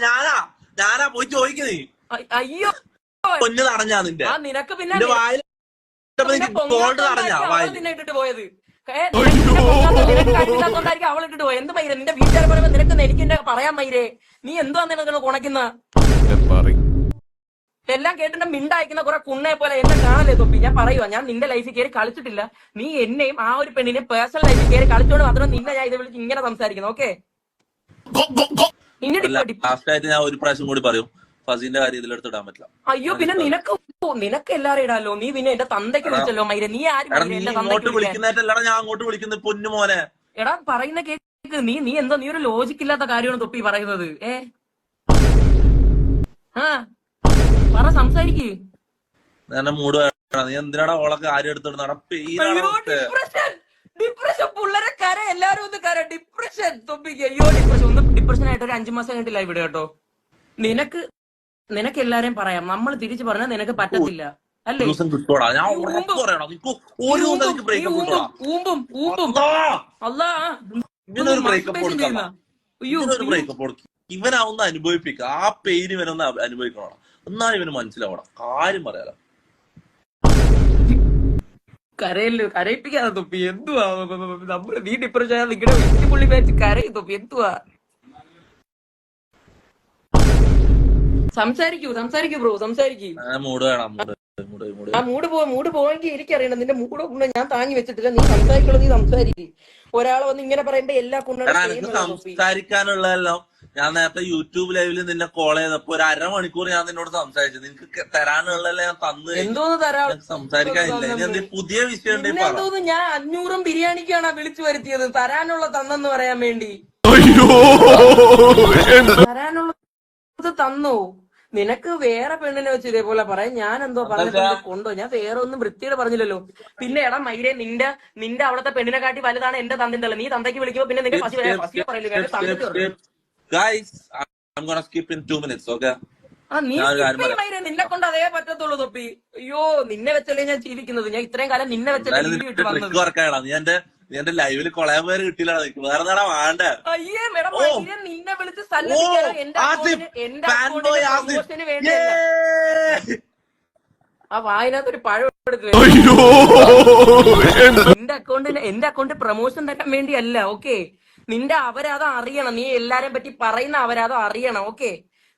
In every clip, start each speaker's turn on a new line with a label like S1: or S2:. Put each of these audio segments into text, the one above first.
S1: ഞാനാ. ഞാനാ പോയി ചോദിക്കുന്നേ.
S2: അയ്യോ.
S1: പൊന്ന് തടഞ്ഞാ നിന്റെ.
S2: ആ നിനക്ക് പിന്നെ
S1: നിന്റെ വായിൽ ഗോൾഡ് തടഞ്ഞാ വായിൽ.
S2: നിന്നെ ഇട്ടിട്ട് പോയത്. നിനക്ക് അവൾ ഇട്ടിട്ട് പോയത്. എന്ത് മൈരേ? നിന്റെ വീട്ടുകാരെ പറയുമ്പോ നിനക്ക് എനിക്ക് എന്റെ പറയാൻ മൈരേ. നീ എന്തുവാ നിനക്ക് കുണക്കുന്ന എല്ലാം കേട്ടിട്ട് മിണ്ടായിക്കുന്ന കുറെ കുണ്ണയെ പോലെ എന്നെ കാണല്ലേ തൊപ്പി? ഞാൻ പറയുവാ ഞാൻ നിന്റെ ലൈഫിൽ കയറി കളിച്ചിട്ടില്ല. നീ എന്നെയും ആ ഒരു പെണ്ണിനെ പേഴ്സണൽ ലൈഫിൽ കയറി കളിച്ചോണ്ട് മാത്രം നിന്നെ ഞാൻ ഇത് വിളിച്ച് ഇങ്ങനെ സംസാരിക്കുന്നു ഓക്കെ ഇനി ഡിപ്പ- ഡിപ്പ-
S1: ലാസ്റ്റ് ഞാൻ ഒരു പ്രാവശ്യം കൂടി പറയും ഫസീന്റെ കാര്യം ഇതിലെടുത്ത് ഇടാൻ പറ്റില്ല.
S2: അയ്യോ പിന്നെ നിനക്ക് നിനക്ക് എല്ലാരും ഇടാലോ? നീ പിന്നെ എന്റെ തന്തയ്ക്ക് വിളിച്ചല്ലോ മൈര. നീ ആരും
S1: ഇങ്ങോട്ട് വിളിക്കുന്നതായിട്ടല്ലടാ ഞാൻ അങ്ങോട്ട് വിളിക്കുന്നത് പൊന്നു മോനെ.
S2: എടാ പറയുന്ന കേക്ക് നീ നീ എന്താ നീ ഒരു ലോജിക് ഇല്ലാത്ത കാര്യമാണ് തൊപ്പി പറയുന്നത്. ഏ? ആ പറ സംസാരിക്കേ.
S1: മൂട് നീ എന്തിനാടാ ഓളൊക്കെ ആരും എടുത്തിടുന്ന
S2: അയ്യോ ഡിപ്രഷൻ പുള്ളരെ കര എല്ലാരും ഒന്ന് കര ഡിപ്രഷൻ തൊപ്പിക്ക് അയ്യോ ഡിപ്രഷൻ ഒന്ന് ഡിപ്രഷൻ ആയിട്ട് ഒരു അഞ്ചു മാസം കഴിഞ്ഞിട്ടില്ല ഇവിടെ കേട്ടോ. നിനക്ക് നിനക്ക് എല്ലാരെയും പറയാം. നമ്മൾ തിരിച്ചു പറഞ്ഞാൽ നിനക്ക് പറ്റത്തില്ല. അല്ലേ? ഊമ്പ്
S1: അല്ലാ, ഇവനാവുന്ന അനുഭവിപ്പിക്കുക ആ പെയിൻ ഇവനൊന്ന് അനുഭവിക്കണം. എന്നാലും ഇവന് മനസ്സിലാവണം. കാര്യം പറയാലോ.
S2: കരയല്ലോ കരയിപ്പിക്കാതെ തൊപ്പി. എന്തുവാ? നമ്മൾ നീ ഡിപ്രഷൻ നിങ്ങളുടെ വെച്ച് പുള്ളി വെച്ച് കരയും തൊപ്പി. എന്തുവാ? സംസാരിക്കൂ സംസാരിക്കൂ ബ്രോ സംസാരിക്കൂ.
S1: മൂട് വേണം
S2: ആ മൂട് പോ മൂട് പോയെങ്കിൽ എനിക്കറിയണം നിന്റെ മൂട് കൊണ്ട് ഞാൻ താങ്ങി വെച്ചിട്ടില്ല. നീ സംസാരിക്കുള്ളൂ നീ സംസാരിക്കും. ഒരാളെ വന്ന് ഇങ്ങനെ പറയണ്ട എല്ലാ
S1: എനിക്ക് സംസാരിക്കാനുള്ളതെല്ലാം ഞാൻ നേരത്തെ യൂട്യൂബ് ലൈവിൽ നിന്നെ കോൾ ചെയ്തപ്പോ ഒരു അരമണിക്കൂർ ഞാൻ നിന്നോട് സംസാരിച്ചു. നിനക്ക് തരാനുള്ളതെല്ലാം ഞാൻ തന്നു എന്തോ
S2: എന്തോന്ന് തരാ
S1: സംസാരിക്കാനില്ല? ഇനി എന്തെങ്കിലും പുതിയ വിഷയം ഉണ്ടെങ്കിൽ
S2: ഞാൻ അഞ്ഞൂറും ബിരിയാണിക്കാണ് വിളിച്ചു വരുത്തിയത്. തരാനുള്ള തന്നെന്ന് പറയാൻ വേണ്ടി. തരാനുള്ള തന്നോ? നിനക്ക് വേറെ പെണ്ണിനെ വെച്ച് ഇതേപോലെ പറയാം. ഞാൻ എന്തോ പറഞ്ഞിട്ട് കൊണ്ടോ ഞാൻ വേറെ ഒന്നും വൃത്തിയോട് പറഞ്ഞില്ലല്ലോ. പിന്നെ എടാ മൈരെ നിന്റെ നിന്റെ അവിടുത്തെ പെണ്ണിനെ കാട്ടി വലുതാണ് എന്റെ തന്തിന്റെ നീ തന്തയ്ക്ക് വിളിക്കുമ്പോ പിന്നെ നിന്റെ പശു പറയില്ല? നിന്നെ കൊണ്ട് അതേ പറ്റത്തുള്ളൂ തൊപ്പി. അയ്യോ നിന്നെ വെച്ചല്ലേ ഞാൻ ജീവിക്കുന്നത്. ഞാൻ ഇത്രയും കാലം നിന്നെ വെച്ചല്ലേ
S1: നീ എന്റെ ലൈവിൽ കൊളയാൻ പേര് കിട്ടിയില്ല നിനക്ക് വേറെ നേടാ വേണ്ട?
S2: അയ്യേ മേഡം
S1: ഓ.
S2: മൈരെ നിന്നെ വിളിച്ച്
S1: ഓ
S2: എന്റെ
S1: ആസിഫ്
S2: അക്കൗണ്ടിന് എന്റെ
S1: ഫാൻ ബോയ്
S2: അക്കൗണ്ടിന്
S1: ആസിഫ്.
S2: പ്രൊമോഷന് വേണ്ടിയല്ല.
S1: Yay!
S2: ആ വായനകത്ത് ഒരു പഴം നിന്റെ അക്കൗണ്ടിന് എന്റെ അക്കൗണ്ട് പ്രൊമോഷൻ തരാൻ വേണ്ടിയല്ല ഓക്കെ? നിന്റെ അപരാധം അറിയണം. നീ എല്ലാരെയും പറ്റി പറയുന്ന അപരാധം അറിയണം ഓക്കെ?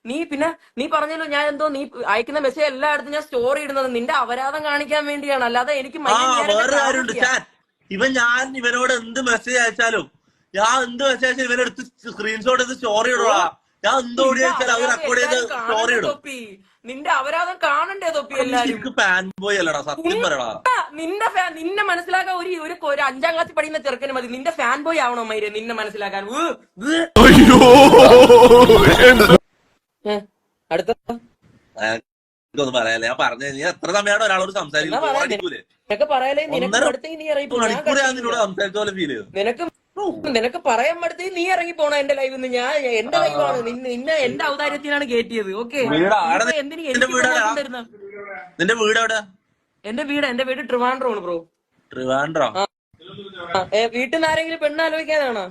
S2: നീ പിന്നെ നീ പറഞ്ഞല്ലോ ഞാൻ എന്തോ നീ അയക്കുന്ന മെസ്സേജ് എല്ലായിടത്തും ഞാൻ സ്റ്റോറി ഇടുന്നത്. നിന്റെ അപരാധം കാണിക്കാൻ വേണ്ടിയാണ്. അല്ലാതെ എനിക്ക്
S1: ആ
S2: ഞാൻ
S1: വേറെ കാര്യമുണ്ട്.
S2: കാമുകിയാ.
S1: ചാൻ ഇവൻ ഞാൻ ഇവനോട് എന്ത് മെസ്സേജ് അയച്ചാലും ഞാൻ എന്ത് മെസ്സേജ് അയച്ചാലും ഇവനെടുത്ത് സ്ക്രീൻഷോട്ട് എടുത്ത് സ്റ്റോറി ഇടുവാ ഞാൻ എന്ത് ഓടി അയച്ചാലും അവർ റെക്കോർഡ് ചെയ്ത് സ്റ്റോറി ഇടും.
S2: നിന്റെ അവരാധം കാണണ്ടേ തൊപ്പി എല്ലാരും?
S1: ശരിക്ക് ഫാൻ ബോയ് അല്ലടാ സത്യം പറയടാ.
S2: നിന്റെ ഫാൻ നിന്നെ മനസ്സിലാക്കാൻ ഒരു ഒരു ഒരു അഞ്ചാം ക്ലാസ് പഠിക്കുന്ന ചെറുക്കന് മതി. നിന്റെ ഫാൻ ബോയ് ആവണോ മൈരെ നിന്നെ മനസ്സിലാക്കാൻ. അടുത്ത.
S1: പറയാല്ലേ ഞാൻ പറഞ്ഞു നീ എത്ര സമയമാണ് ഒരാളോട് സംസാരിക്കുന്നത്?
S2: നിനക്ക് പറയാലേ നിനക്ക് അടുത്തേക്ക് നീ ഇറങ്ങി നിനക്ക് നിനക്ക് പറയാൻ പറ്റത്തേ നീ ഇറങ്ങി പോണ എന്റെ ലൈവ് നിന്ന് ഞാൻ എന്റെ ലൈവാണ് നിന്നെ നിന്നെ എന്റെ ഔദാര്യത്തിനാണ് കയറ്റിയത് ഓക്കെ.
S1: നിന്റെ വീടാ? എവിടെ?
S2: എന്റെ വീട് എന്റെ വീട് ട്രിവാൻഡ്രമാണ് ബ്രോ.
S1: ട്രിവാൻഡ്രോ.
S2: വീട്ടിൽ നിന്ന് ആരെങ്കിലും പെണ്ണ് ആലോചിക്കാനാണോ?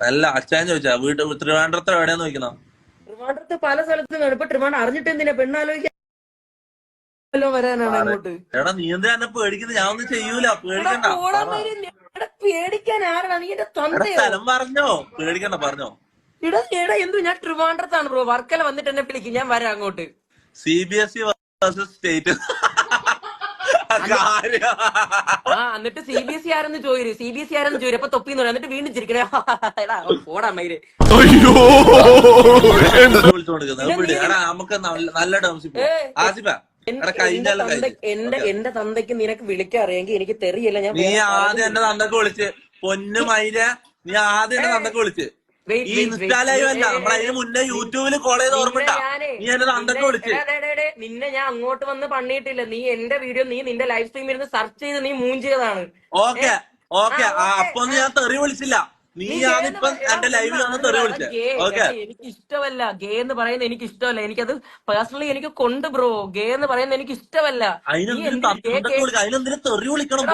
S1: അല്ല അച്ഛൻ ചോദിച്ചാ വീട് ട്രിവാൻഡ്രത്തെ എവിടെയാ നോക്കണം
S2: ട്രിവാൻഡ്രത്ത് പല സ്ഥലത്തും കാണും ഇപ്പൊ ട്രിവാൻഡ്രം അറിഞ്ഞിട്ട് എന്തിനാ പെണ്ണ് ആലോചിക്കാൻ വല്ലതും വരാനാണ് അങ്ങോട്ട്.
S1: എടാ നീ എന്താ എന്നെ പേടിക്കുന്നത് ഞാൻ ഒന്നും ചെയ്യൂല. പേടിക്കണ്ട. പറ.
S2: മയിൽ, എടാ, പേടിക്കാൻ ആരാണ്? നീ എന്റെ
S1: എടാ
S2: തന്തയോ?
S1: സ്ഥലം പറഞ്ഞോ. പേടിക്കണ്ട പറഞ്ഞോ.
S2: ഇടാ എടാ എന്തു? ഞാൻ ട്രിവാൻഡ്രത്താണ് ബ്രോ. വർക്കല വന്നിട്ട് എന്നെ വിളിക്കും. ഞാൻ വരാം അങ്ങോട്ട്.
S1: C B S E versus state കാര്യം.
S2: ആ എന്നിട്ട് സി ബി എസ് ഇ ആരെന്ന് ചോദിച്ചു സി ബി എസ് ഇ ആരെന്ന് ചോദിച്ചു അപ്പൊ തൊപ്പിന്ന് പറയാം എന്നിട്ട് വീണ്ടും ചിരിക്കണേ. എടാ പോടാ മയിൽ
S1: വിളിച്ചോണ്ടിരിക്കുന്നത് എടാ നമുക്ക് നല്ല- നല്ല ടേംസിൽ
S2: ഏ,
S1: ആസിഫ
S2: എൻ-
S1: എടാ
S2: എന്റെ എന്റെ തന്തക്ക് തന്തയ്ക്ക് നിനക്ക് വിളിക്കാൻ അറിയാമെങ്കിൽ എനിക്ക് തെറിയില്ല ഞാൻ
S1: നീ ആദ്യം എന്റെ തന്തക്ക് വിളിച്ച്. പൊന്നു മൈല നീ ആദ്യം എന്റെ തന്തക്ക് വിളിച്ച്. ഈ ഇൻസ്റ്റാ. ലൈവ് അല്ല മുന്നേ യൂട്യൂബിൽ കോൾ ചെയ്ത് ഓർമ്മണ്ട
S2: നിന്നെ
S1: നീ എന്റെ തന്തക്ക്
S2: നിന്നെ-
S1: വിളിച്ച്.
S2: ഞാൻ അങ്ങോട്ട് വന്ന് പണിയിട്ടില്ല. നീ എന്റെ വീഡിയോ നീ നിന്റെ ലൈവ് സ്ട്രീം ഇരുന്ന് സെർച്ച് ചെയ്ത് നീ മൂഞ്ചിയതാണ്.
S1: ഓക്കെ ഓക്കേ, അപ്പൊ ഞാൻ തെറി വിളിച്ചില്ല. നീ
S2: നീ
S1: ഞാനിപ്പം
S2: ഗേ എന്ന്
S1: എന്റെ ലൈവിൽ ഒന്ന് തെറി
S2: എടാ,
S1: വിളിച്ചേ. ഓക്കെ.
S2: എനിക്ക് ഇഷ്ടമല്ല ഗേ എന്ന് പറയുന്നത് എനിക്ക് ഇഷ്ടമല്ല എനിക്കത് പേഴ്സണലി എനിക്ക് കൊണ്ട് ബ്രോ ഗേ എന്ന് പറയുന്നത് എനിക്ക് ഇഷ്ടമല്ല
S1: അതിനെന്തിനും തെറി വിളിക്കണം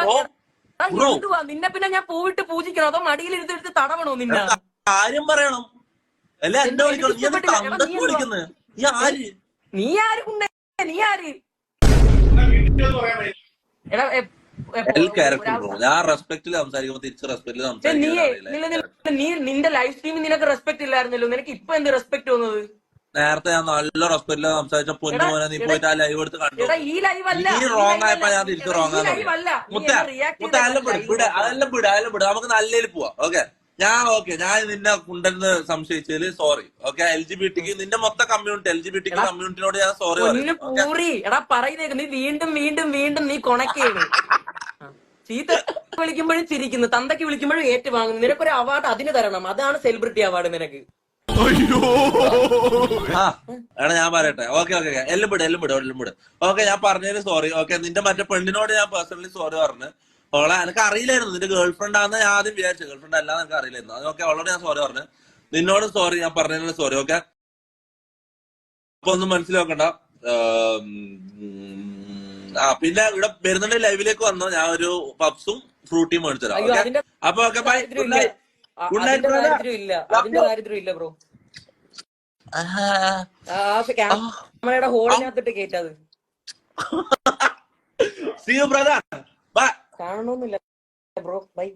S1: ബ്രോ
S2: എന്തുവാ? നിന്നെ പിന്നെ ഞാൻ പോയിട്ട് പൂജിക്കണോ അതോ മടിയിൽ ഇരുത്തെടുത്ത് തടവണോ നിന്നെ?
S1: കാര്യം പറയണം. അല്ല എന്നെ
S2: എന്തോ
S1: വിളിക്കണം? നീ. തന്തക്ക്
S2: നീ
S1: വിളിക്കുന്നത് നീ ആര്?
S2: നീ ആര് കുണ്ണേ നീ ആര്? എടാ
S1: എൽ ക്യാരക്ടർ ഞാൻ റെസ്പെക്റ്റിൽ സംസാരിക്കുമ്പോൾ തിരിച്ച് റെസ്പെക്റ്റിൽ
S2: പക്ഷെ നീ നിന്റെ ലൈവ് സ്ട്രീമിൽ നിനക്ക് റെസ്പെക്ട് ഇല്ലായിരുന്നല്ലോ. നിനക്ക് ഇപ്പൊ എന്ത് റെസ്പെക്ട് തോന്നുന്നത്
S1: നേരത്തെ ഞാൻ നല്ല റെസ്പെക്ട് സംസാരിച്ച പൊന്നു മോനെ നീ പോയിട്ട് ആ ലൈവ് എടുത്ത് കണ്ടു.
S2: ഈ ലൈവ് അല്ല.
S1: നീ റോങ് ആയപ്പോ ഞാൻ തിരിച്ച് റോങ്
S2: നീ
S1: മുത്ത മുത്ത അതെല്ലാം വിട് അതെല്ലാം വിട് അതെല്ലാം വിട്. നമുക്ക് നല്ലതിൽ പോവാ. ഓക്കെ? ഞാൻ ഓക്കെ ഞാൻ നിന്നെ കുണ്ടെന്ന് സംശയിച്ചതിൽ sorry okay? L G B tick നിന്റെ മൊത്തം കമ്മ്യൂണിറ്റി എൽ ജി ബി ടിക്ക് കമ്മ്യൂണിറ്റിനോട് ഞാൻ സോറി
S2: പൊന്നു
S1: പറയുന്നു ഓക്കെ?
S2: പൂറി. എടാ പറയുന്നേക്ക് നീ വീണ്ടും വീണ്ടും വീണ്ടും നീ കൊണക്കേണ്. ചീത്ത വിളിക്കുമ്പോഴും ചിരിക്കുന്നു. തന്തയ്ക്ക് വിളിക്കുമ്പോഴും ഏറ്റുവാങ്ങുന്നു. നിനക്കൊരു അവാർഡ് അതിന് തരണം. അതാണ് സെലിബ്രിറ്റി അവാർഡ് നിനക്ക്.
S1: ആ എടാ ഞാൻ പറയട്ടെ. ഓക്കെ ഓക്കെ എല്ലാം വിട് എല്ലാം വിട് എല്ലാം വിട്. ഓക്കെ ഞാൻ പറഞ്ഞതിന് സോറി ഓക്കെ നിന്റെ മറ്റേ പെണ്ണിനോട് ഞാൻ പേഴ്സണലി സോറി പറഞ്ഞു. ഓളെ എനിക്ക് അറിയില്ലായിരുന്നു. നിന്റെ ഗേൾ ഫ്രണ്ട് ആണെന്ന് ഞാൻ ആദ്യം വിചാരിച്ചു. ഗേൾ ഫ്രണ്ട് അല്ലാന്ന് എനിക്ക് അറിയില്ലായിരുന്നു. അതൊക്കെ അവളോട് ഞാൻ സോറി പറഞ്ഞു. നിന്നോട് സോറി ഞാൻ പറഞ്ഞതിന് സോറി ഓക്കെ അപ്പൊ ഒന്നും മനസ്സിലാക്കണ്ട. ആം, പിന്നെ ഇവിടെ വരുന്നുണ്ട് ലൈവിലേക്ക് വന്നോ? ഞാൻ ഒരു പബ്സും ഫ്രൂട്ടിയും മേടിച്ചു
S2: തരാം.
S1: ഓക്കെ അപ്പൊ ഓക്കെ ബൈ ഗുഡ്
S2: ഇല്ല.
S1: നൈറ്റ്.
S2: ദാരിദ്ര്യം ബ്രോ ക്യാമറയുടെ ഹോളിനകത്തിട്ട് കേട്ടത്
S1: സീ യു ബ്രദർ ബൈ
S2: കാണണമെന്നില്ല ബ്രോ ബൈ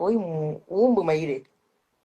S2: പോയി മൂ- ഊമ്പ് മയിൽ.